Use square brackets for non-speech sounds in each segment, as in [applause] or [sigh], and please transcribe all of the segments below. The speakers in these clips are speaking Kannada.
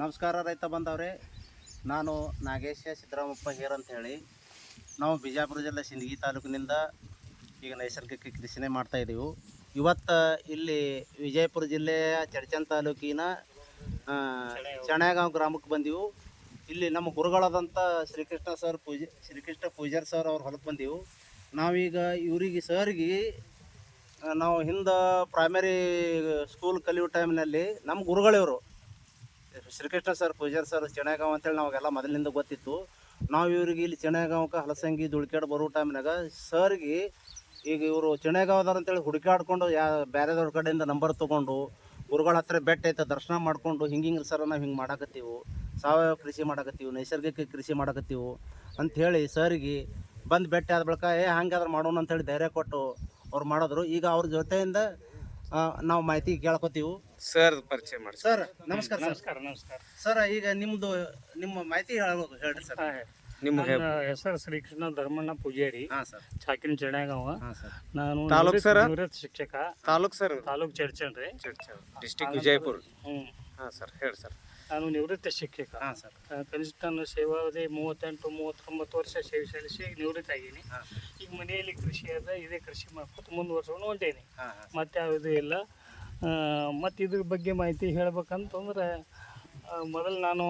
ನಮಸ್ಕಾರ ರೈತ ಬಂದವ್ರೆ. ನಾನು ನಾಗೇಶ ಸಿದ್ದರಾಮಪ್ಪ ಹೇರ್ ಅಂತ ಹೇಳಿ. ನಾವು ಬಿಜಾಪುರ ಜಿಲ್ಲೆ ಸಿಂದಗಿ ತಾಲೂಕಿನಿಂದ ಈಗ ನೈಸರ್ಗಿಕ ಕೃಷಿನೇ ಮಾಡ್ತಾ ಇದ್ದೀವಿ ಇವತ್ತು ಇಲ್ಲಿ ವಿಜಯಪುರ ಜಿಲ್ಲೆಯ ಚಡ್ಚನ್ ತಾಲೂಕಿನ ಚಣ್ಯಾಗಾಂವ್ ಗ್ರಾಮಕ್ಕೆ ಬಂದೀವು. ಇಲ್ಲಿ ನಮ್ಮ ಗುರುಗಳಾದಂಥ ಶ್ರೀಕೃಷ್ಣ ಸರ್ ಪೂಜೆ, ಶ್ರೀಕೃಷ್ಣ ಪೂಜಾರ್ ಸರ್ ಅವ್ರ ಹೊಲಕ್ಕೆ ಬಂದೀವು. ನಾವೀಗ ಇವರಿಗೆ, ಸರ್ಗೆ ನಾವು ಹಿಂದೆ ಪ್ರೈಮರಿ ಸ್ಕೂಲ್ ಕಲಿಯೋ ಟೈಮ್ನಲ್ಲಿ ನಮ್ಮ ಗುರುಗಳಿವರು. ಶ್ರೀಕೃಷ್ಣ ಸರ್, ಪೂಜಾರಿ ಸರ್, ಚೆಣಗಾಂವ್ ಅಂತೇಳಿ ನಮಗೆಲ್ಲ ಮೊದಲಿಂದ ಗೊತ್ತಿತ್ತು. ನಾವು ಇವ್ರಿಗೆ ಇಲ್ಲಿ ಚೆಣಗಾಂವ್ಕ ಹಲಸಂಗಿ ದುಡ್ಕ್ಯಾಡ್ ಬರೋ ಟೈಮ್ನಾಗ ಸರ್ಗೆ ಈಗ ಇವರು ಚೆಣಗಾಂವ್ದವ್ರು ಅಂತೇಳಿ ಹುಡುಕಾಡ್ಕೊಂಡು ಯಾ ಬೇರೆದವ್ರ ಕಡೆಯಿಂದ ನಂಬರ್ ತೊಗೊಂಡು ಗುರುಗಳ ಹತ್ರ ಬೆಟ್ಟ ಐತೆ ದರ್ಶನ ಮಾಡಿಕೊಂಡು ಹಿಂಗೆ ಹಿಂಗೆ ಸರ್ ನಾವು ಹಿಂಗೆ ಮಾಡಾಕತ್ತೀವಿ. ಸಾವಯವ ಕೃಷಿ ಮಾಡಾಕತ್ತೀವಿ, ನೈಸರ್ಗಿಕ ಕೃಷಿ ಮಾಡಾಕತ್ತೀವಿ ಅಂಥೇಳಿ ಸರ್ಗೆ ಬಂದು ಬೆಟ್ಟ ಆದ ಬಳಿಕ, ಏ, ಹಂಗಾದ್ರೆ ಮಾಡೋಣ ಅಂತೇಳಿ ಧೈರ್ಯ ಕೊಟ್ಟು ಅವ್ರು ಮಾಡಿದ್ರು. ಈಗ ಅವ್ರ ಜೊತೆಯಿಂದ ನಾವು ಮಾಹಿತಿ ಕೇಳ್ಕೊತೀವಿ. ಸರ್ ಪರಿಚಯ ಮಾಡಿ ಸರ್ ನಮಸ್ಕಾರ ಸರ್. ನಮಸ್ಕಾರ ನಮಸ್ಕಾರ. ಸರ್ ಈಗ ನಿಮ್ದು ನಿಮ್ಮ ಮಾಹಿತಿ ಹೇಳೋದು ಹೇಳ್ರಿ ಸರ್. ನಿಮ್ಗೆ ನನ್ನ ಹೆಸರು ಶ್ರೀಕೃಷ್ಣ ಧರ್ಮಣ್ಣ ಪೂಜಾರಿ. ಹಾಂ ಸರ್. ಚಾಕಿನ ಚೆಣಗಾವ ಹಾಂ ಸರ್. ನಾನು ತಾಲೂಕ್ ಸರ್ ಸರ? ನಿವೃತ್ತ ಶಿಕ್ಷಕ. ತಾಲೂಕ್ ಸರ್? ತಾಲೂಕ್ ಚರ್ಚನ್ ರೀ. ಡಿಸ್ಟಿಕ್ ವಿಜಯಪುರ? ಹ್ಮ್. ಹಾಂ ಸರ್ ಹೇಳಿ ಸರ್. ನಾನು ನಿವೃತ್ತ ಶಿಕ್ಷಕ. ಹಾಂ ಸರ್. ಆ, ಕನಿಷ್ಠ ಸೇವಾವಧಿ ಮೂವತ್ತೆಂಟು ಮೂವತ್ತೊಂಬತ್ತು ವರ್ಷ ಸೇವೆ ಸಲ್ಲಿಸಿ ನಿವೃತ್ತ ಆಗೀನಿ ಹಾಂ ಈಗ ಮನೆಯಲ್ಲಿ ಕೃಷಿ ಅದ ಇದೇ ಕೃಷಿ ಮಾಡ್ಕೊತ ಮುಂದುವರ್ಸ್ಕೊಂಡು ಹೊಂಟೇನಿ. ಹಾಂ ಹಾಂ ಮತ್ತೆ ಯಾವುದೂ ಇಲ್ಲ. ಮತ್ತು ಇದ್ರ ಬಗ್ಗೆ ಮಾಹಿತಿ ಹೇಳ್ಬೇಕಂತಂದ್ರೆ ಮೊದಲು ನಾನು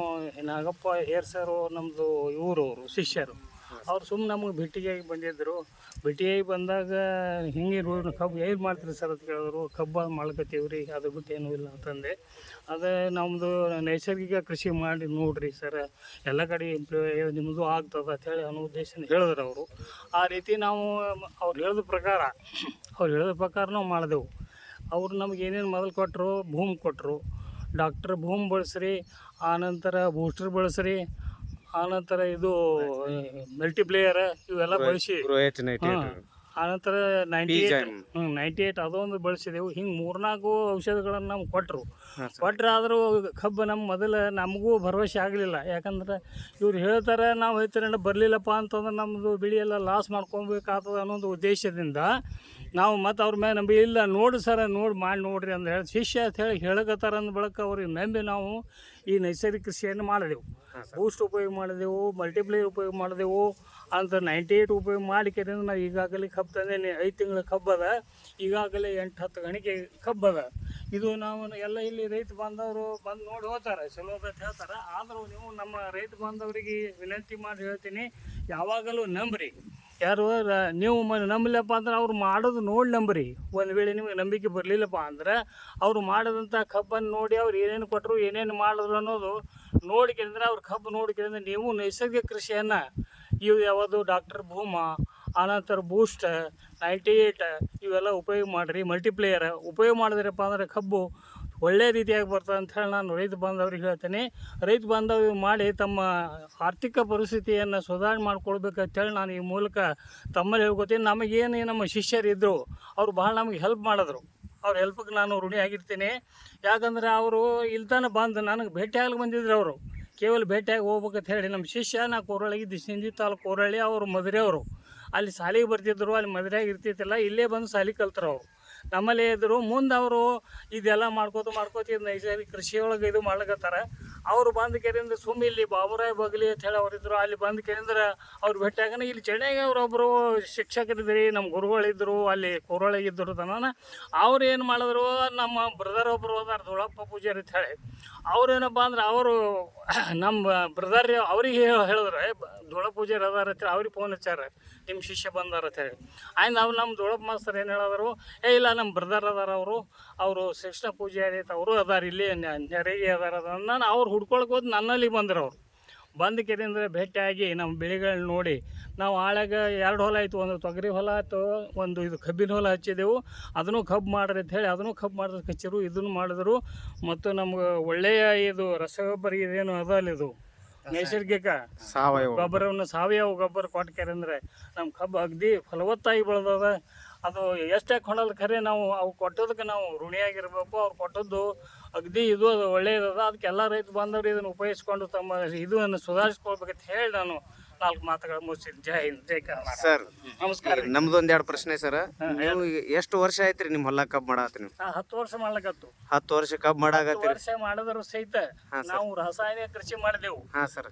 ನಾಗಪ್ಪ ಏರ್ ಸರು ನಮ್ಮದು ಇವರವರು ಶಿಷ್ಯರು. ಅವ್ರು ಸುಮ್ಮನೆ ನಮಗೆ ಭೇಟಿಯಾಗಿ ಬಂದಿದ್ದರು ಭೇಟಿಯಾಗಿ ಬಂದಾಗ ಹಿಂಗೆ ರೋಡ್ ಕಬ್ಬು ಏನು ಮಾಡ್ತೀರಿ ಸರ್ ಅಂತ ಕೇಳಿದ್ರು, ಕಬ್ಬು ಮಾಡ್ಕೊತೀವಿ ರೀ ಅದು ಬಿಟ್ಟು ಇಲ್ಲ ಅಂತಂದೆ. ಅದೇ ನಮ್ಮದು ನೈಸರ್ಗಿಕ ಕೃಷಿ ಮಾಡಿ ನೋಡಿರಿ ಸರ್, ಎಲ್ಲ ಕಡೆ ಇಂಪ್ಲೂಯ್ ನಿಮ್ಮದು ಆಗ್ತದೆ ಅಂತೇಳಿ ಅನ್ನೋ ಉದ್ದೇಶ ಹೇಳಿದ್ರು ಅವರು. ಆ ರೀತಿ ನಾವು ಅವ್ರು ಹೇಳಿದ ಪ್ರಕಾರ, ಅವ್ರು ಹೇಳಿದ ಪ್ರಕಾರ ನಾವು ಮಾಡಿದೆವು. ಅವ್ರು ನಮ್ಗೆ ಏನೇನು ಮೊದಲು ಕೊಟ್ಟರು ಭೂಮಿ ಕೊಟ್ಟರು ಡಾಕ್ಟ್ರ್ ಭೂಮಿ ಬಳಸ್ರಿ ಆನಂತರ ಬೂಸ್ಟರ್ ಬಳಸ್ರಿ ಆನಂತರ ಇದು ಮಲ್ಟಿಪ್ಲೇಯರ್ ಇವೆಲ್ಲ ಬಳಸಿ. ಆನಂತರ ನೈಂಟಿ ಏಟ್. ಹ್ಞೂ ನೈಂಟಿ ಏಟ್ ಅದೊಂದು ಬಳಸಿದೆವು. ಹಿಂಗೆ ಮೂರ್ನಾಲ್ಕು ಔಷಧಗಳನ್ನು ನಮ್ಗೆ ಕೊಟ್ಟರು ಕೊಟ್ಟರೆ ಆದರೂ ಕಬ್ಬು ನಮ್ಮ ಮೊದಲು ನಮಗೂ ಭರವಸೆ ಆಗಲಿಲ್ಲ. ಯಾಕಂದ್ರೆ ಇವ್ರು ಹೇಳ್ತಾರೆ ನಾವು ಹೇಳ್ತಾರೆ ಬರಲಿಲ್ಲಪ್ಪ ಅಂತಂದ್ರೆ ನಮ್ಮದು ಬೆಳೆಯೆಲ್ಲ ಲಾಸ್ ಮಾಡ್ಕೊಬೇಕಾಗ್ತದೆ ಅನ್ನೋ ಒಂದು ಉದ್ದೇಶದಿಂದ ನಾವು ಮತ್ತು ಅವ್ರ ಮೇಲೆ ನಂಬಿ ಇಲ್ಲ. ನೋಡಿ ಸರ ನೋಡಿ ಮಾಡಿ ನೋಡ್ರಿ ಅಂತ ಹೇಳಿ ಶಿಷ್ಯ ಅಂತ ಹೇಳಿ ಹೇಳಕತ್ತಾರ ಅಂದ ಬಳಕ ಅವ್ರಿಗೆ ನಂಬಿ ನಾವು ಈ ನೈಸರ್ಗಿಕ ಕೃಷಿಯನ್ನು ಮಾಡಿದೆವು. ಬೂಸ್ಟ್ ಉಪಯೋಗ ಮಾಡಿದೆವು ಮಲ್ಟಿಪ್ಲೈ ಉಪಯೋಗ ಮಾಡಿದೆವು ಅಂತ ನೈಂಟಿ ಏಯ್ಟ್ ಉಪಯೋಗ ಮಾಡಿಕೆರಿಂದ ನಾವು ಈಗಾಗಲೇ ಕಬ್ಬು ತಂದೇನೆ. ಐದು ತಿಂಗಳ ಕಬ್ಬದ ಈಗಾಗಲೇ ಎಂಟು ಹತ್ತು ಗಣಿಕೆ ಕಬ್ಬದ ಇದು ನಾವು ಎಲ್ಲ ಇಲ್ಲಿ ರೈತ ಬಾಂಧವರು ಬಂದು ನೋಡಿ ಹೋಗ್ತಾರೆ. ಚಲೋ ಅಂತ ಹೇಳ್ತಾರೆ. ಆದರೂ ನೀವು ನಮ್ಮ ರೈತ ಬಾಂಧವರಿಗೆ ವಿನಂತಿ ಮಾಡಿ ಹೇಳ್ತೀನಿ. ಯಾವಾಗಲೂ ನಂಬ್ರಿ. ಯಾರು ನೀವು ಮ- ನಂಬಲಿಲ್ಲಪ್ಪ ಅಂದ್ರೆ ಅವ್ರು ಮಾಡೋದು ನೋಡಿ ನಂಬ್ರಿ. ಒಂದು ವೇಳೆ ನಿಮಗೆ ನಂಬಿಕೆ ಬರಲಿಲ್ಲಪ್ಪ ಅಂದ್ರೆ ಅವರು ಮಾಡಿದಂಥ ಕಬ್ಬನ್ನು ನೋಡಿ ಅವ್ರು ಏನೇನು ಕೊಟ್ಟರು ಏನೇನು ಮಾಡಿದ್ರು ಅನ್ನೋದು ನೋಡಿಕೆಂದ್ರೆ ಅವ್ರ ಕಬ್ಬು ನೋಡಿಕೆಂದ್ರೆ ನೀವು ನೈಸರ್ಗಿಕ ಕೃಷಿಯನ್ನು ಇವು ಯಾವುದು ಡಾಕ್ಟರ್ ಭೂಮಾ ಆನಂತರ ಬೂಸ್ಟ್ ನೈಂಟಿ ಏಯ್ಟ್ ಇವೆಲ್ಲ ಉಪಯೋಗ ಮಾಡಿರಿ ಮಲ್ಟಿಪ್ಲೇಯರ್ ಉಪಯೋಗ ಮಾಡಿದ್ರಪ್ಪ ಅಂದ್ರೆ ಕಬ್ಬು ಒಳ್ಳೆ ರೀತಿಯಾಗಿ ಬರ್ತದೆ ಅಂತ ಹೇಳಿ ನಾನು ರೈತ ಬಾಂಧವ್ರಿಗೆ ಹೇಳ್ತೇನೆ. ರೈತ ಬಾಂಧವ್ಯ ಮಾಡಿ ತಮ್ಮ ಆರ್ಥಿಕ ಪರಿಸ್ಥಿತಿಯನ್ನು ಸುಧಾರಣೆ ಮಾಡ್ಕೊಳ್ಬೇಕಂತೇಳಿ ನಾನು ಈ ಮೂಲಕ ತಮ್ಮಲ್ಲಿ ಹೇಳ್ಕೊತೀನಿ. ನಮಗೇನು ನಮ್ಮ ಶಿಷ್ಯರಿದ್ದರು ಅವರು ಭಾಳ ನಮಗೆ ಹೆಲ್ಪ್ ಮಾಡಿದ್ರು. ಅವ್ರ ಹೆಲ್ಪ್ಗೆ ನಾನು ಋಣಿ ಆಗಿರ್ತೀನಿ. ಯಾಕಂದ್ರೆ ಅವರು ಇಲ್ತಾನೆ ಬಂದು ನನಗೆ ಭೇಟಿಯಾಗಲಿ ಬಂದಿದ್ರು ಅವರು. ಕೇವಲ ಭೇಟಿಯಾಗಿ ಹೋಗ್ಬೇಕಂತ ಹೇಳಿ ನಮ್ಮ ಶಿಷ್ಯ, ನಾ ಕೋರಳಿಗಿದ್ದು ಸಿಂಧಿ ತಾಲೂಕು ಕೋರಳ್ಳಿ, ಅವರು ಮದುರೆಯವರು ಅಲ್ಲಿ ಶಾಲೆಗೆ ಬರ್ತಿದ್ರು, ಅಲ್ಲಿ ಮದುವೆಯಾಗಿ ಇರ್ತಿತ್ತಿಲ್ಲ ಇಲ್ಲೇ ಬಂದು ಶಾಲೆ ಕಲ್ತರು ಅವರು. ನಮ್ಮಲ್ಲೇ ಇದ್ದರು ಮುಂದೆ ಅವರು ಇದೆಲ್ಲ ಮಾಡ್ಕೋತ ಮಾಡ್ಕೋತ ನೈಸರ್ಗಿಕ ಕೃಷಿಯೊಳಗೆ ಇದು ಮಾಡ್ಲಕತ್ತಾರ. ಅವರು ಬಂದ ಕೇರಿಂದ ಸುಮ್ಮ ಇಲ್ಲಿ ಬಾಬುರಾಯ್ ಬಗ್ಲಿ ಅಂತ ಹೇಳಿ ಅವರಿದ್ರು ಅಲ್ಲಿ ಬಂದ ಕೇಂದ್ರ ಅವ್ರು ಭೇಟಿಯಾಗನ ಇಲ್ಲಿ ಚೆನ್ನೈಗೆ ಅವರೊಬ್ಬರು ಶಿಕ್ಷಕರಿದ್ರಿ ನಮ್ಮ ಗುರುಗಳಿದ್ದರು ಅಲ್ಲಿ ಕೋರೊಳಗಿದ್ದರು ತನ ಅವ್ರು ಏನು ಮಾಡಿದ್ರು, ನಮ್ಮ ಬ್ರದರ್ ಒಬ್ಬರು ಹೋದಾರ ದೊಳಪ್ಪ ಪೂಜಾರಿ ಅಂತ ಹೇಳಿ. ಅವ್ರೇನಪ್ಪ ಅಂದ್ರೆ ಅವರು [clears throat] ನಮ್ಮ ಬ್ರದರ್ ಅವ್ರಿಗೆ ಹೇಳಿದ್ರೆ ಧೂಳಪ್ಪ ಪೂಜಾರಿ ಅದಾರ ಅಂತೇಳಿ ಅವ್ರಿಗೆ ಫೋನ್ ಹಚ್ಚಾರ. ನಿಮ್ಮ ಶಿಷ್ಯ ಬಂದಾರ ಅಂತೇಳಿ ಆಯ್ತು ನಾವು ನಮ್ಮ ದೊಳಪ್ಪ ಮಾಸ್ತರ್ ಏನು ಹೇಳಿದ್ರು, ಏ ಇಲ್ಲ ನಮ್ಮ ಬ್ರದರ್ ಅದಾರ ಅವರು ಅವರು ಶಿಕ್ಷಣ ಪೂಜೆ ಆಗೈತೆ ಅವರು ಅದಾರ, ಇಲ್ಲಿ ನೆರೆಗೆ ಅದಾರ ನಾನು ಅವ್ರು ಹುಡ್ಕೊಳಕ್ಕೆ ಹೋದ್ ನನ್ನಲ್ಲಿ ಬಂದರು ಅವರು. ಬಂದ ಕೆರೆಯಿಂದ ಭೇಟಿಯಾಗಿ ನಮ್ಮ ಬೆಳೆಗಳನ್ನ ನೋಡಿ, ನಾವು ಆಳಾಗ ಎರಡು ಹೊಲ ಆಯಿತು, ಒಂದು ತೊಗರಿ ಹೊಲ ಆಯ್ತು, ಒಂದು ಇದು ಕಬ್ಬಿನ ಹೊಲ ಹಚ್ಚಿದೆವು, ಅದನ್ನು ಕಬ್ಬು ಮಾಡ್ರಿ ಅಂತ ಹೇಳಿ, ಅದನ್ನು ಕಬ್ಬು ಮಾಡಿದ್ರೆ ಕಚ್ಚಿರು ಇದನ್ನು ಮಾಡಿದ್ರು, ಮತ್ತು ನಮ್ಗೆ ಒಳ್ಳೆಯ ಇದು ರಸಗೊಬ್ಬರ ಇದೇನು ಅದ ಅಲ್ಲಿ ಇದು. ನೈಸರ್ಗಿಕ ಸಾವಯವ. ಗೊಬ್ಬರವನ್ನು ಸಾವಯವ ಗೊಬ್ಬರ ಕೊಟ್ಕ್ಯಾರ ಅಂದರೆ ನಮ್ಮ ಕಬ್ಬು ಅಗದಿ ಫಲವತ್ತಾಗಿ ಬೆಳೆದದ. ಅದು ಎಷ್ಟೇ ಕೊಡಲ್ಲ ಖರೆ ನಾವು ಅವು ಕೊಟ್ಟೋದಕ್ಕೆ ನಾವು ಋಣಿಯಾಗಿರ್ಬೇಕು. ಅವ್ರು ಕೊಟ್ಟದ್ದು ಅಗದಿ ಇದು ಅದು ಒಳ್ಳೆಯದದ ಅದಕ್ಕೆ ಎಲ್ಲ ರೈತ ಬಾಂಧವರು ಇದನ್ನು ಉಪಯೋಗಿಸ್ಕೊಂಡು ತಮ್ಮ ಇದನ್ನು ಸುಧಾರಿಸ್ಕೊಳ್ಬೇಕಂತ ಹೇಳಿ ನಾನು ನಾಲ್ಕು ಮಾತುಗಳು ಮುಗಿಸಿದ್ ಜೈ ಹಿಂದ್ ಜೈ ಕರ್ನಾಟಕ. ಸರ್ ನಮಸ್ಕಾರ ರೀ. ಎರಡು ಪ್ರಶ್ನೆ ಸರ್. ನೀವು ಎಷ್ಟು ವರ್ಷ ಆಯ್ತ್ರಿ ನಿಮ್ ಹೊಲ ಕಬ್ ಮಾಡಾತ್ರಿ ನೀವು? ನಾ ಹತ್ತು ವರ್ಷ ಮಾಡ್ಲಕತ್ತು. ಹತ್ತು ವರ್ಷ ಕಬ್ ಹತ್ತು ಮಾಡಾಕತ್ತೀರಿ? ವರ್ಷ ಮಾಡಿದ್ರು ಸಹಿತ ಹಾ, ಸರ್. ನಾವು ರಾಸಾಯನಿಕ ಕೃಷಿ ಮಾಡಿದೆವು. ಹಾ ಸರ್.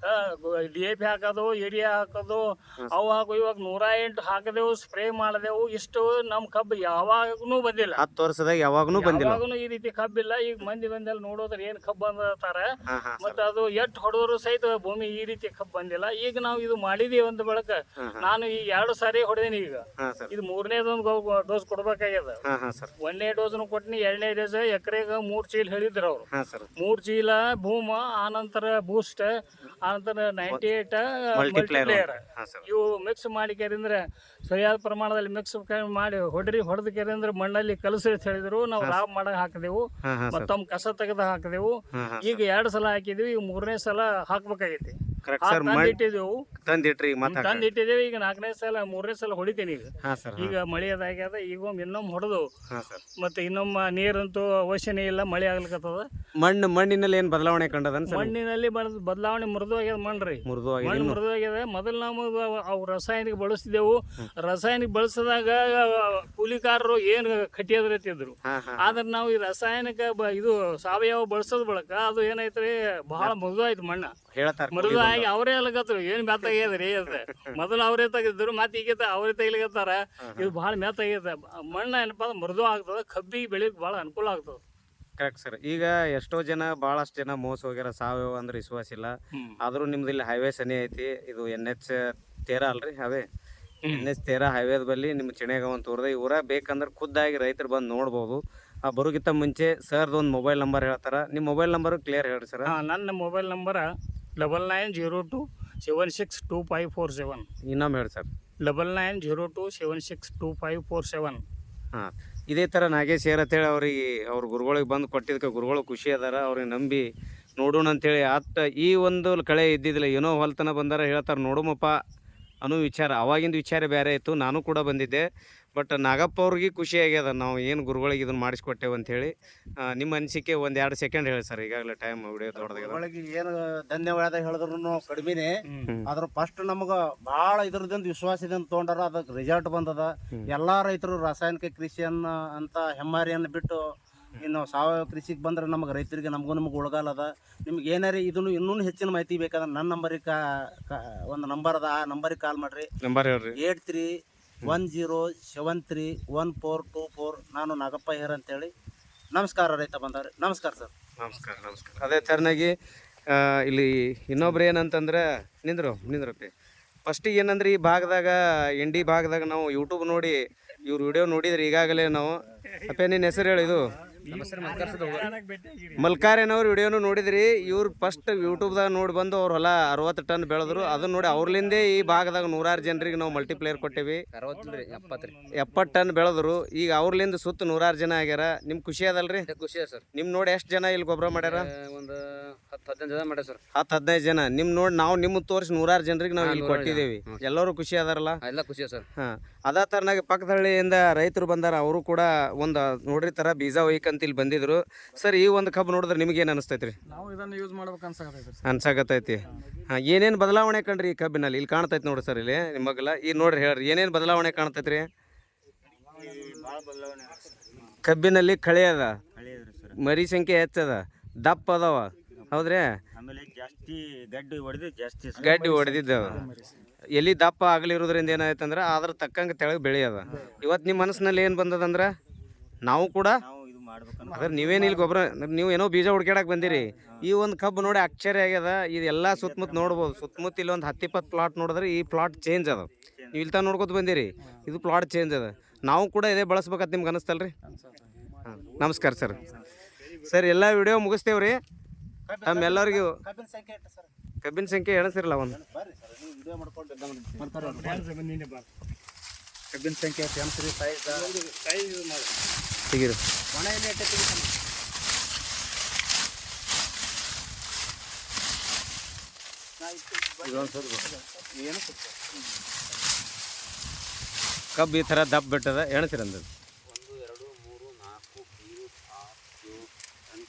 ಡಿ ಎ ಪಿ ಹಾಕೋದು ಯೂರಿಯಾ ಹಾಕೋದು ಅವು ಹಾಕೋ ಇವಾಗ ನೂರ ಎಂಟು ಹಾಕಿದೆವು ಸ್ಪ್ರೇ ಮಾಡಿದೆವು ಇಷ್ಟು ನಮ್ಮ ಕಬ್ಬು ಯಾವಾಗೂ ಬಂದಿಲ್ಲ. ಹತ್ತು ವರ್ಷದಾಗ ಯಾವಾಗನು ಬಂದಿಲ್ಲ. ಯಾವಾಗೂ ಈ ರೀತಿ ಕಬ್ಬಿಲ್ಲ. ಈಗ ಮಂದಿ ಬಂದಲ್ಲಿ ನೋಡೋದ್ರ ಏನ್ ಕಬ್ಬು ಅಂತಾರ. ಹಾ ಹಾ ಮತ್ತೆ ಅದು ಎಟ್ ಹೊಡೆದ್ರು ಸಹಿತ ಭೂಮಿ ಈ ರೀತಿ ಕಬ್ಬು ಬಂದಿಲ್ಲ. ಈಗ ನಾವು ಇದು ಮಾಡಿದೀವಿ ಒಂದು ಬಳಕ ನಾನು ಈ ಎರಡು ಸಾರಿ ಹೊಡೆದೇನಿ ಈಗ. ಇದು ಮೂರನೇದೊಂದು ಡೋಸ್ ಕೊಡ್ಬೇಕಾಗ್ಯದ. ಒಂದನೇ ಡೋಸ್ನು ಕೊಟ್ಟಿನಿ ಎರಡನೇ ಡೋಸ್ ಎಕರೆಗೆ ಮೂರು ಚೀಲ ಹೇಳಿದ್ರು ಅವ್ರು. ಮೂರ್ ಚೀಲ ಭೂಮ ಆನಂತರ ಬೂಸ್ಟ್ ಆನಂತರ ನೈಂಟಿ ಏಟ್ ಮಲ್ಟಿಪ್ಲೇಯರ್ ಇವು ಮಿಕ್ಸ್ ಮಾಡಿ ಕೇರಿಂದ್ರೆ ಸರಿಯಾದ ಪ್ರಮಾಣದಲ್ಲಿ ಮಿಕ್ಸ್ ಮಾಡಿ ಹೊಡ್ರಿ ಹೊಡೆದ ಕೇರಿಂದ್ರೆ ಮಣ್ಣಲ್ಲಿ ಕಲಸಿ ಅಂತ ಹೇಳಿದ್ರು. ನಾವು ರಾಬ್ ಮಾಡಕ್ ಹಾಕಿದೆವು. ಮತ್ತೊಮ್ಮೆ ಕಸ ತೆಗೆದು ಹಾಕಿದೆವು. ಈಗ ಎರಡು ಸಲ ಹಾಕಿದ್ವಿ ಈಗ ಮೂರನೇ ಸಲ ಹಾಕ್ಬೇಕಾಗೈತಿ. ಕರೆಕ್ಟ್ ಸರ್ ತಂದು ಇಟ್ಟಿದ್ದೆವು. ತಂದಿಟ್ರಿ ಈಗ ಮತ್ತೆ ತಂದು ಇಟ್ಟಿದ್ದೇವೆ. ಈಗ ನಾಲ್ಕನೇ ಸಲ ಮೂರನೇ ಸಲ ಹೊಡಿತೀನಿ ಈಗ. ಹಾ ಸರ್ ಈಗ ಮಳೆ ಅದಾಗ್ಯದ ಈಗ ಒಮ್ಮೆ ಇನ್ನೊಮ್ಮೆ ಹೊಡೆದು. ಹಾ ಸರ್ ಮತ್ತೆ ಇನ್ನೊಮ್ಮೆ ನೀರಂತೂ ಅವಶ್ಯನೇ ಇಲ್ಲ ಮಳೆ ಆಗ್ಲಿಕತ್ತದ. ಮಣ್ಣು ಮಣ್ಣಿನಲ್ಲಿ ಏನ್ ಬದಲಾವಣೆ ಕಂಡದ ಸರ್ ಮಣ್ಣಿನಲ್ಲಿ ಬದ್- ಬದಲಾವಣೆ ಮೃದು ಆಗ್ಯದ ಮಣ್ಣ್ರಿ ಮೃದು ಮಣ್ಣು ಮೃದು ಆಗ್ಯದ ಮೊದಲು ನಾವು ಅವು ರಾಸಾಯನಿಕ ಬಳಸ್ತಿದ್ದೆವು. ರಾಸಾಯನಿಕ ಬಳಸಿದಾಗ ಕೂಲಿಕಾರರು ಏನು ಕಟ್ಟಿಯದ್ರತ್ತಿದ್ರು ಹಾ ಹಾ ಆದ್ರೆ ನಾವು ಈ ರಾಸಾಯನಿಕ ಬ- ಇದು ಸಾವಯವ ಬಳಸೋದ್ ಬಳಕ ಅದು ಏನೈತ್ರಿ ಬಹಳ ಮೃದು ಆಯ್ತು ಮಣ್ಣ. ಹೇಳ್ತಾರೆ ಮೃದು ಆಗಿ ಅವರೇ ಅಲ್ಲಕತ್ರು ಏನ್ ಮೆತ್ತಾಗ್ಯದ್ರಿ ಅಂತ. ಮೊದಲು ಅವರೇ ತೆಗಿದ್ರು ಮತ್ತೆ ಈಗ ಅವರೇ ತೆಗಿಲಿಕತ್ತಾರ. ಇದು ಬಹಳ ಮೆತ್ತಾಗ್ಯದ ಮಣ್ಣ ಏನಪ್ಪ ಅಂದ್ರೆ ಮೃದು ಆಗ್ತದ ಕಬ್ಬಿಗೆ ಬೆಳಿಗ್ ಬಹಳ ಅನುಕೂಲ ಆಗ್ತದ. ಕರೆಕ್ಟ್ ಸರ್ ಈಗ ಎಷ್ಟೋ ಜನ ಬಹಳಷ್ಟು ಜನ ಮೋಸ ಹೋಗ್ಯಾರ ಸಾವಯವ ಅಂದ್ರೆ ವಿಶ್ವಾಸ ಇಲ್ಲ. ಆದ್ರೂ ನಿಮ್ದು ಇಲ್ಲಿ ಹೈವೇ ಸನಿ ಐತಿ ಇದು ಎನ್ ಎಚ್ ತೇರ ಅಲ್ರಿ ಹವೇ ಎನ್ ಎಚ್ ತೇರ ಹೈವೇದ ಬಲ್ಲಿ ನಿಮ್ಮ ಚಿಣೆಗಾವ್ ತೋರ್ದೆ ಇವರ ಬೇಕಂದ್ರೆ ಖುದ್ದಾಗಿ ರೈತರು ಬಂದು ನೋಡ್ಬೋದು. ಆ ಬರೋಕ್ಕಿಂತ ಮುಂಚೆ ಸರ್ದು ಒಂದು ಮೊಬೈಲ್ ನಂಬರ್ ಹೇಳ್ತಾರ. ನಿಮ್ಮ ಮೊಬೈಲ್ ನಂಬರ್ ಕ್ಲಿಯರ್ ಹೇಳ್ರಿ ಸರ್ ನನ್ನ mobile number double nine zero two seven six two five four seven ಇನ್ನೊಮ್ಮೆ ಹೇಳಿ sir. Double nine zero two seven six two five four seven ಹಾಂ ಇದೇ ಥರ ನಾಗೇಶ್ ಏರ್ ಅಂತೇಳಿ ಅವ್ರಿಗೆ ಅವ್ರ ಗುರುಗಳಿಗೆ ಬಂದು ಕೊಟ್ಟಿದ್ದಕ್ಕೆ ಗುರುಗಳು ಖುಷಿ ಅದಾರ ಅವ್ರಿಗೆ ನಂಬಿ ನೋಡೋಣ ಅಂತೇಳಿ ಆತ ಈ ಒಂದು ಕಳೆ ಇದ್ದಿದ್ದಿಲ್ಲ ಏನೋ ಹೊಲ್ತನ ಬಂದಾರ ಹೇಳ್ತಾರೆ ನೋಡೋಮಪ್ಪ ಅನ್ನೋ ವಿಚಾರ ಅವಾಗಿಂದ ವಿಚಾರ ಬೇರೆ ಇತ್ತು ನಾನು ಕೂಡ ಬಂದಿದ್ದೆ. ಬಟ್ ನಾಗಪ್ಪ ಅವ್ರಿಗೆ ಖುಷಿ ಆಗ್ಯದ. ನಾವು ಏನು ಗುರುಗಳಿಗೆ ಇದನ್ನ ಮಾಡಿಸ್ಕೊಟ್ಟೇವೆ ಅಂತೇಳಿ ನಿಮ್ಮ ಅನಿಸಿಕೆ ಒಂದು ಎರಡು ಸೆಕೆಂಡ್ ಹೇಳಿ ಸರ್. ಈಗಾಗಲೇ ಟೈಮ್ ವಿಡಿಯೋ ದೊಡ್ಡದಾಗ್ಯದ ಒಳಗೆ ಏನು ಧನ್ಯವಾದ ಹೇಳಿದ್ರು ಕಡಿಮೆನೆ. ಅದ್ರ ಫಸ್ಟ್ ನಮಗ ಭಾಳ ಇದ್ರದಿಂದ ವಿಶ್ವಾಸದಿಂದ ತೊಗೊಂಡಾರ ಅದಕ್ಕೆ ರಿಸಲ್ಟ್ ಬಂದದ. ಎಲ್ಲಾ ರೈತರು ರಾಸಾಯನಿಕ ಕೃಷಿಯನ್ನ ಅಂತ ಹೆಮ್ಮಾರಿಯನ್ನು ಬಿಟ್ಟು ಇನ್ನು ಸಾವಯವ ಕೃಷಿಗೆ ಬಂದ್ರೆ ನಮಗೆ ರೈತರಿಗೆ ನಮಗೂ ನಮಗೆ ಉಳಗಾಲ ಅದ. ನಿಮ್ಗೆ ಏನಾರೇ ಇದನ್ನು ಇನ್ನೂ ಹೆಚ್ಚಿನ ಮಾಹಿತಿ ಬೇಕಾದ್ರೆ ನನ್ನ ನಂಬರಿಗೆ ಕಾ ಕಾ- ಒಂದು ನಂಬರ್ ಅದ. ಆ ನಂಬರಿಗೆ ಕಾಲ್ ಮಾಡಿರಿ. ನಂಬರ್ ಹೇಳ್ರಿ. Eight three one zero seven three one four two four ನಾನು ನಾಗಪ್ಪ ಹೇರ್ ಅಂತೇಳಿ. ನಮಸ್ಕಾರ ರೈತ ಬಂದವ್ರಿ. ನಮಸ್ಕಾರ ಸರ್. ನಮಸ್ಕಾರ ನಮಸ್ಕಾರ. ಅದೇ ಥರನಾಗಿ ಇಲ್ಲಿ ಇನ್ನೊಬ್ರು ಏನಂತಂದ್ರೆ, ನಿಂದ್ರು ನಿಂದ್ರಪ್ಪಿ ಫಸ್ಟಿಗೆ ಏನಂದ್ರೆ, ಈ ಭಾಗದಾಗ ಎಂಡಿ ಭಾಗದಾಗ ನಾವು ಯೂಟ್ಯೂಬ್ ನೋಡಿ, ಇವ್ರ ವಿಡಿಯೋ ನೋಡಿದ್ರೆ ಈಗಾಗಲೇ ನಾವು ಅಪ್ಪ ನಿನ್ನ ಹೆಸರು ಹೇಳಿ ಇದು. ಮಲ್ಕಾರೇನವ್ರ ವಿಡಿಯೋನು ನೋಡಿದ್ರಿ ಇವ್ರು ಫಸ್ಟ್ ಯೂಟ್ಯೂಬ್ದಾಗ ನೋಡಿ ಬಂದು ಅವ್ರ ಹೊಲ ಅರವತ್ತು ಟನ್ ಬೆಳೆದ್ರು. ಅದನ್ನ ನೋಡಿ ಅವ್ರಲಿಂದೇ ಈ ಭಾಗದಾಗ ನೂರಾರು ಜನರಿಗೆ ನಾವು ಮಲ್ಟಿಪ್ಲೇಯರ್ ಕೊಟ್ಟೇವಿ. ಎಪ್ಪತ್ತು ಟನ್ ಬೆಳೆದ್ರು. ಈಗ ಅವ್ರಲಿಂದ ಸುತ್ತ ನೂರಾರು ಜನ ಆಗ್ಯಾರ. ನಿಮ್ ಖುಷಿ ಅದಲ್ರಿ? ಖುಷಿ ಸರ್. ನಿಮ್ ನೋಡಿ ಎಷ್ಟು ಜನ ಇಲ್ಲಿ ಗೊಬ್ಬರ ಮಾಡ್ಯಾರ? ಒಂದು ಹತ್ತು ಹದಿನೈದು ಜನ ಮಾಡ್ಯಾರ ಸರ್. ಹತ್ತು ಹದಿನೈದು ಜನ. ನಿಮ್ ನೋಡಿ ನಾವು ನಿಮ್ಮ ತೋರಿಸಿ ನೂರಾರು ಜನರಿಗೆ ನಾವು ಇಲ್ಲಿ ಕೊಟ್ಟಿದ್ದೇವೆ ಎಲ್ಲರೂ ಖುಷಿ ಅದಾರಲ್ಲ? ಎಲ್ಲ ಖುಷಿ ಸರ್. ಹಾ. ಅದೇ ತರನಾಗಿ ಪಕ್ಕದಹಳ್ಳಿಯಿಂದ ರೈತರು ಬಂದಾರ ಅವರು ಕೂಡ ಒಂದು ನೋಡ್ರಿ ತರ ಬೀಜ ಒಯ್ಕಂತ ಇಲ್ಲಿ ಬಂದಿದ್ರು. ಸರ್ ಈ ಒಂದು ಕಬ್ಬು ನೋಡಿದ್ರೆ ನಿಮ್ಗೆ ಏನು ಅನಿಸ್ತೈತ್ರಿ? ನಾವು ಇದನ್ನು ಯೂಸ್ ಮಾಡ್ಬೇಕು ಅನ್ಸಕತ್ತೈತಿ ಅನ್ಸಾಕತ್ತೈತಿ ಹಾ ಏನೇನು ಬದಲಾವಣೆ ಕಂಡ್ರಿ ಈ ಕಬ್ಬಿನಲ್ಲಿ? ಇಲ್ಲಿ ಕಾಣ್ತೈತಿ ನೋಡಿ ಸರ್ ಇಲ್ಲಿ ನಿಮಗೆಲ್ಲ ಈ ನೋಡ್ರಿ ಹೇಳ್ರಿ ಏನೇನು ಬದಲಾವಣೆ ಕಾಣ್ತೈತ್ರಿ? ಕಬ್ಬಿನಲ್ಲಿ ಕಳೆ ಅದ. ಮರಿ ಸಂಖ್ಯೆ ಹೆಚ್ಚದ ದಪ್ಪ ಅದಾವ. ಹೌದ್ರಿ? ಆಮೇಲೆ ಜಾಸ್ತಿ ಗಡ್ಡಿ ಹೊಡೆದು ಜಾಸ್ತಿ ಗಡ್ಡಿ ಹೊಡೆದಿದ್ದವ ಎಲ್ಲಿ ದಪ್ಪ ಆಗಲಿರೋದ್ರಿಂದ ಏನಾಯ್ತಂದ್ರೆ ಅದ್ರ ತಕ್ಕಂಗೆ ತೆಳಗೆ ಬೆಳೆಯದ. ಇವತ್ತು ನಿಮ್ಮ ಮನಸ್ಸಿನಲ್ಲಿ ಏನು ಬಂದದಂದ್ರೆ? ನಾವು ಕೂಡ ಅದ್ರ ನೀವೇನು ಇಲ್ಲಿ ಗೊಬ್ಬರ ನೀವು ಏನೋ ಬೀಜ ಹುಡ್ಕ್ಯಾಡಕ್ಕೆ ಬಂದಿರಿ. ಈ ಒಂದು ಕಬ್ಬು ನೋಡಿ ಆಶ್ಚರ್ಯ ಆಗ್ಯದ. ಇದೆಲ್ಲ ಸುತ್ತಮುತ್ತ ನೋಡ್ಬೋದು. ಸುತ್ತಮುತ್ತ ಇಲ್ಲಿ ಒಂದು ಹತ್ತಿಪ್ಪತ್ತು ಪ್ಲಾಟ್ ನೋಡಿದ್ರೆ ಈ ಪ್ಲಾಟ್ ಚೇಂಜ್ ಅದ. ನೀವು ಇಲ್ಲಿ ನೋಡ್ಕೊತ ಬಂದಿರಿ. ಇದು ಪ್ಲಾಟ್ ಚೇಂಜ್ ಅದ. ನಾವು ಕೂಡ ಇದೇ ಬಳಸ್ಬೇಕಂತ ನಿಮ್ಗೆ ಅನಿಸ್ತಲ್ರಿ? ಹಾಂ ನಮಸ್ಕಾರ ಸರ್. ಸರ್ ಎಲ್ಲ ವಿಡಿಯೋ ಮುಗಿಸ್ತೇವ್ರಿ? ತಮ್ಮೆಲ್ಲರಿಗೂ ಕಬ್ಬಿನ ಸಂಖ್ಯೆ ಎಣಸಿರಲ್ಲ ಒಂದು. ಸರ್ ನೀವು ವಿಡಿಯೋ ಮಾಡ್ಕೊಂಡು ಕಬ್ಬಿನ ಸಂಖ್ಯೆ ತೆಗೀರಿ. ಕಬ್ಬು ಈ ಥರ ದಪ್ಪ ಬಿಟ್ಟದ ಎಣಸಿರ ಒಂದು ಎರಡು ಮೂರು ನಾಲ್ಕು ಐದು ಆರು ಏಳು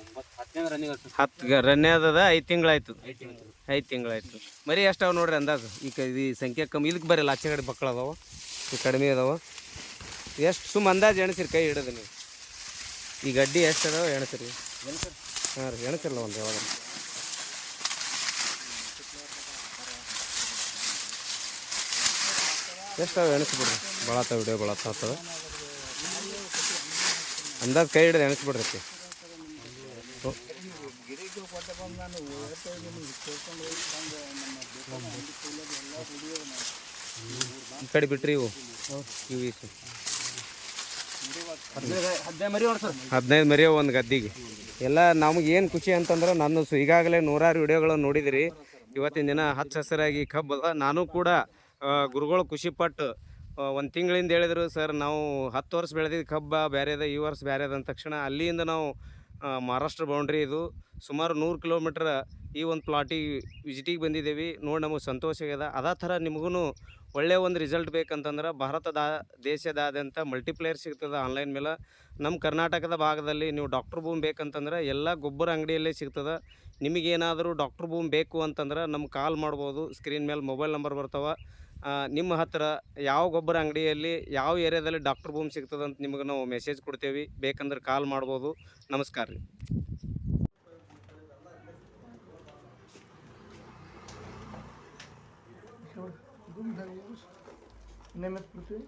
ಒಂಬತ್ತು ಹತ್ತು ರನ್ನೇ ಅದ ಐದು ತಿಂಗಳಾಯ್ತು. ಐದು ತಿಂಗಳು ತಿಂಗಳಾಯ್ತು. ಮರಿ ಎಷ್ಟಾವ ನೋಡ್ರಿ ಅಂದಾಜು? ಈ ಸಂಖ್ಯೆ ಕಮ್ಮಿ. ಇದಕ್ಕೆ ಬರಲ್ಲ ಆಚೆ ಕಡೆ ಮಕ್ಕಳು ಅದಾವ. ಈ ಕಡಿಮೆ ಅದಾವ. ಎಷ್ಟು ಸುಮ್ಮ ಅಂದಾಜು ಎಣಸಿರಿ, ಕೈ ಹಿಡಿದು ನೀವು. ಈ ಗಡ್ಡಿ ಎಷ್ಟು ಅದಾವ ಎಣಸಿರಿ? ಹಾ ರೀ ಎಣಸಿರಲ್ಲ ಒಂದು ಯಾವಾಗ ಎಷ್ಟು ಎಣಸ್ಬಿಡ್ರಿ? ಬಳತ್ತ ವಿಡಿಯೋ ಬಳತ್ತ ಆಗ್ತದ ಅಂದಾಜು ಕೈ ಹಿಡಿದು ಎಣಸ್ಬಿಡ್ರಿ. ಈ ಕಡೆ ಬಿಟ್ರಿ ಇವು ಇವು. ಹದಿನೈದು ಮರಿ ಒಂದು ಗದ್ದಿಗೆ. ಎಲ್ಲ ನಮ್ಗೆ ಏನು ಖುಷಿ ಅಂತಂದ್ರೆ ನಾನು ಈಗಾಗಲೇ ನೂರಾರು ವಿಡಿಯೋಗಳನ್ನು ನೋಡಿದಿರಿ. ಇವತ್ತಿನ ದಿನ ಹಚ್ಚ ಹಸಿರಾಗಿ ಕಬ್ಬು ಅದ. ನಾನು ಕೂಡ ಗುರುಗಳು ಖುಷಿಪಟ್ಟು ಒಂದು ತಿಂಗಳಿಂದ ಹೇಳಿದರು, ಸರ್, ನಾವು ಹತ್ತು ವರ್ಷ ಬೆಳೆದಿದ್ದು ಕಬ್ಬ ಬೇರೆದ ಈ ವರ್ಷ ಬೇರೆ ಅದ ಅಂದ ತಕ್ಷಣ ಅಲ್ಲಿಂದ ನಾವು ಮಹಾರಾಷ್ಟ್ರ ಬೌಂಡ್ರಿ ಇದು. ಸುಮಾರು ನೂರು ಕಿಲೋಮೀಟ್ರ್ ಈ ಒಂದು ಪ್ಲಾಟಿಗೆ ವಿಸಿಟಿಗೆ ಬಂದಿದ್ದೇವೆ. ನೋಡಿ ನಮಗೆ ಸಂತೋಷ ಆಗ್ಯದ. ಅದೇ ಥರ ನಿಮಗೂ ಒಳ್ಳೆಯ ಒಂದು ರಿಸಲ್ಟ್ ಬೇಕಂತಂದ್ರೆ ಭಾರತದ ದೇಶದಾದ್ಯಂತ ಮಲ್ಟಿಪ್ಲೇಯರ್ ಸಿಗ್ತದೆ ಆನ್ಲೈನ್ ಮೇಲೆ ನಮ್ಮ ಕರ್ನಾಟಕದ ಭಾಗದಲ್ಲಿ ನೀವು ಡಾಕ್ಟ್ರ್ ಬೂಮ್ ಬೇಕಂತಂದ್ರೆ ಎಲ್ಲ ಗೊಬ್ಬರ ಅಂಗಡಿಯಲ್ಲೇ ಸಿಗ್ತದೆ. ನಿಮಗೇನಾದರೂ ಡಾಕ್ಟ್ರ್ ಬೂಮ್ ಬೇಕು ಅಂತಂದ್ರೆ ನಮ್ಗೆ ಕಾಲ್ ಮಾಡ್ಬೋದು ಸ್ಕ್ರೀನ್ ಮೇಲೆ ಮೊಬೈಲ್ ನಂಬರ್ ಬರ್ತಾವೆ. ನಿಮ್ಮ ಹತ್ತಿರ ಯಾವ ಗೊಬ್ಬರ ಅಂಗಡಿಯಲ್ಲಿ, ಯಾವ ಏರಿಯಾದಲ್ಲಿ ಡಾಕ್ಟ್ರ್ ಬೂಮ್ ಸಿಗ್ತದೆ ಅಂತ ನಿಮಗೆ ನಾವು ಮೆಸೇಜ್ ಕೊಡ್ತೇವೆ. ಬೇಕಂದ್ರೆ ಕಾಲ್ ಮಾಡ್ಬೋದು. ನಮಸ್ಕಾರ ರೀ. Ne mutlusu?